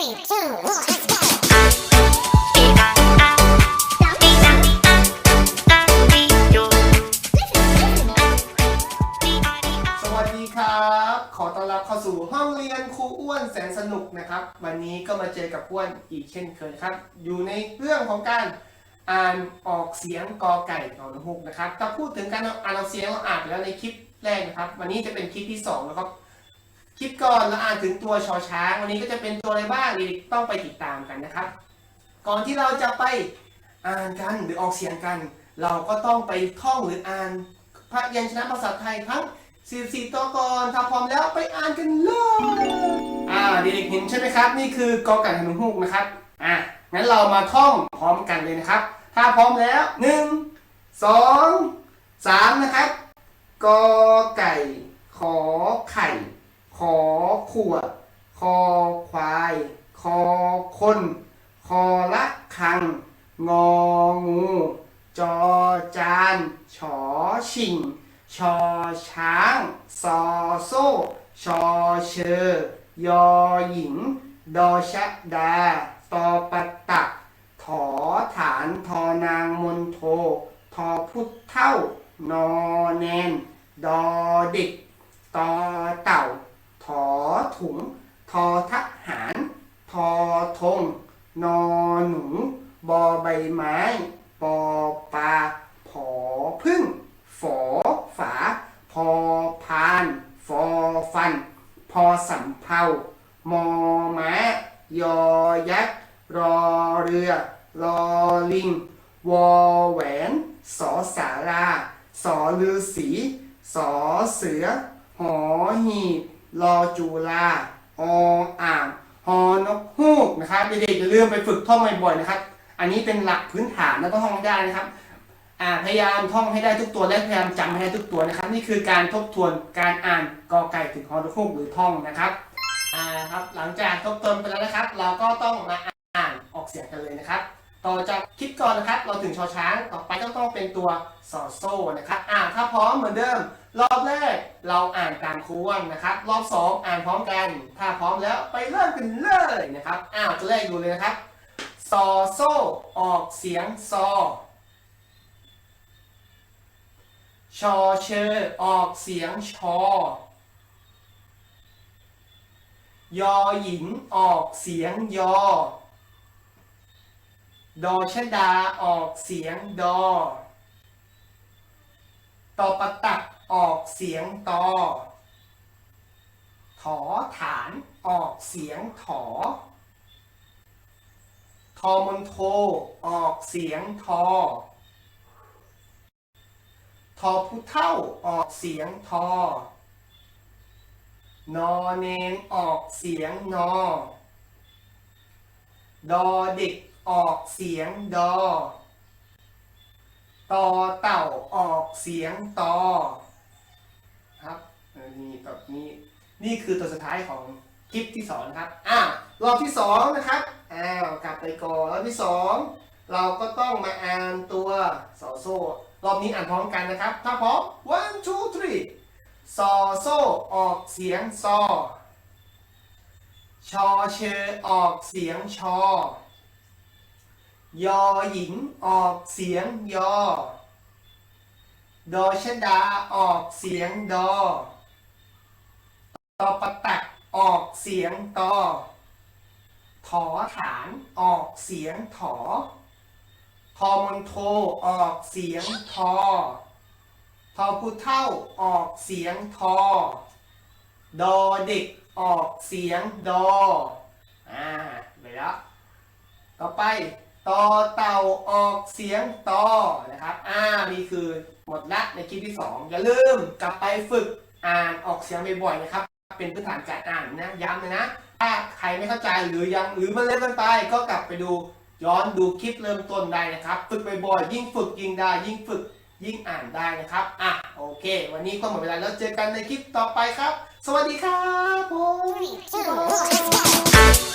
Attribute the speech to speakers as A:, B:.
A: Three, two, one, let's go.
B: สวัสดีครับ ขอต้อนรับเข้าสู่ห้องเรียนครูอ้วนแสนสนุกนะครับ วันนี้ก็มาเจอกับอ้วนอีกเช่นเคยครับ อยู่ในเรื่องของการอ่านออกเสียงกอไก่นอนฮุกนะครับถ้าพูดถึงการอ่านออกเสียงเราอ่านไปแล้วในคลิปแรกนะครับ วันนี้จะเป็นคลิปที่สองแล้วครับ คลิปก่อนเราอ่านถึงตัวชอช้าง วันนี้ก็จะเป็นตัวอะไรบ้างเด็กๆต้องไปติดตามกันนะครับ ก่อนที่เราจะไปอ่านกันหรือออกเสียงกัน เราก็ต้องไปท่องหรืออ่านพระยัญชนะภาษาไทยทั้ง 44 ตัวก่อนถ้าพร้อมแล้วไปอ่านกันเลยอ่าเด็กๆเห็นใช่ไหมครับ นี่คือกอไก่ขนมฮุกนะครับอะงั้นเรามาท่องพร้อมกันเลยนะครับ ถ้าพร้อมแล้ว 1 2 3 นะครับกอไก่ขอไข่ ขอขวด คอควาย คอคน คอละคัง งองู จอจาน ฉอชิง ชอช้าง ซอโซ่ ชอเชอยอหญิง ดอชะดา ตอปัตตัก ถอฐานทอนางมนโท ทอพุทธเท่านอแนน ดอเด็กตอเต่า อถุง ทอทหาร ทอธงนอหนู บอใบไม้ ปอปลาผอพึ่ง ฝอฝา พอพาน ฟอฟัน พอสำเภามอม้ายอยักษ์ รอเรือ รอลิง วอแหวน สอสาราสอลือสีสอเสือ หอหีบ รอจุลาออ่างฮอนกฮูกนะครับเด็กๆอย่าลืมไปฝึกท่องบ่อยๆนะครับ อันนี้เป็นหลักพื้นฐานแล้วก็ท่องได้นะครับพยายามท่องให้ได้ทุกตัวและพยายามจำให้ได้ทุกตัวนะครับ นี่คือการทบทวนการอ่านกอไก่ถึงฮอนกฮูกหรือท่องนะครับอ่าครับหลังจากทบทวนไปแล้วนะครับ เราก็ต้องมาอ่านออกเสียงกันเลยนะครับ ต่อจากคลิปก่อนนะครับ เราถึงชอช้างต่อไปก็ต้องเป็นตัวสอโซ่นะครับอ่าถ้าพร้อมเหมือนเดิม รอบแรกเราอ่านตามครูอ้วนนะครับ รอบสองอ่านพร้อมกัน ถ้าพร้อมแล้วไปเริ่มกันเลยนะครับ อ้าวตัวแรกดูเลยนะครับซอโซออกเสียงซอชอเชอออกเสียงชอยอหญิงออกเสียงยอ ดอชดาออกเสียงดอตอปะตัก ออกเสียงตอถอฐานออกเสียงถอ ทอมนโท ออกเสียงทอ ทอผู้เท่าออกเสียงทอ นอเนนออกเสียงนอ ดอเด็กออกเสียงดอ ตอเต่าออกเสียงตอ ครับเออนี่แบบนี้นี่คือตัวสุดท้ายของคลิปที่สองนะครับอ่ารอบที่สองนะครับอ้าวกลับไปก่อนรอบที่สองเราก็ต้องมาอ่านตัวสอโซ่รอบนี้อ่านพร้อมกันนะครับ ถ้าพร้อม one two three ซอโซ่ออกเสียงซอชอเชอออกเสียงชอยอหญิงออกเสียงยอ ดอชดาออกเสียงดอตอปตักออกเสียงตอถอฐานออกเสียงถอทอมนโทออกเสียงทอทอผู้เท่าออกเสียงทอ ดอเด็กออกเสียงดอ อ่า ไปแล้ว ต่อไป ต่อเต่าออกเสียงตอนะครับ อ่า นี่คือหมดละในคลิปที่สองอย่าลืมกลับไปฝึกอ่านออกเสียงบ่อยๆนะครับ เป็นพื้นฐานการอ่านนะ ย้ำเลยนะ ถ้าใครไม่เข้าใจหรือยังหรือมันเล่นกันไป ก็กลับไปดูย้อนดูคลิปเริ่มต้นได้นะครับ ฝึกบ่อยๆยิ่งฝึกยิ่งได้ ยิ่งฝึกยิ่งอ่านได้นะครับ อะ โอเค วันนี้ก็หมดเวลาแล้วเจอกันในคลิปต่อไปครับ สวัสดีครับผม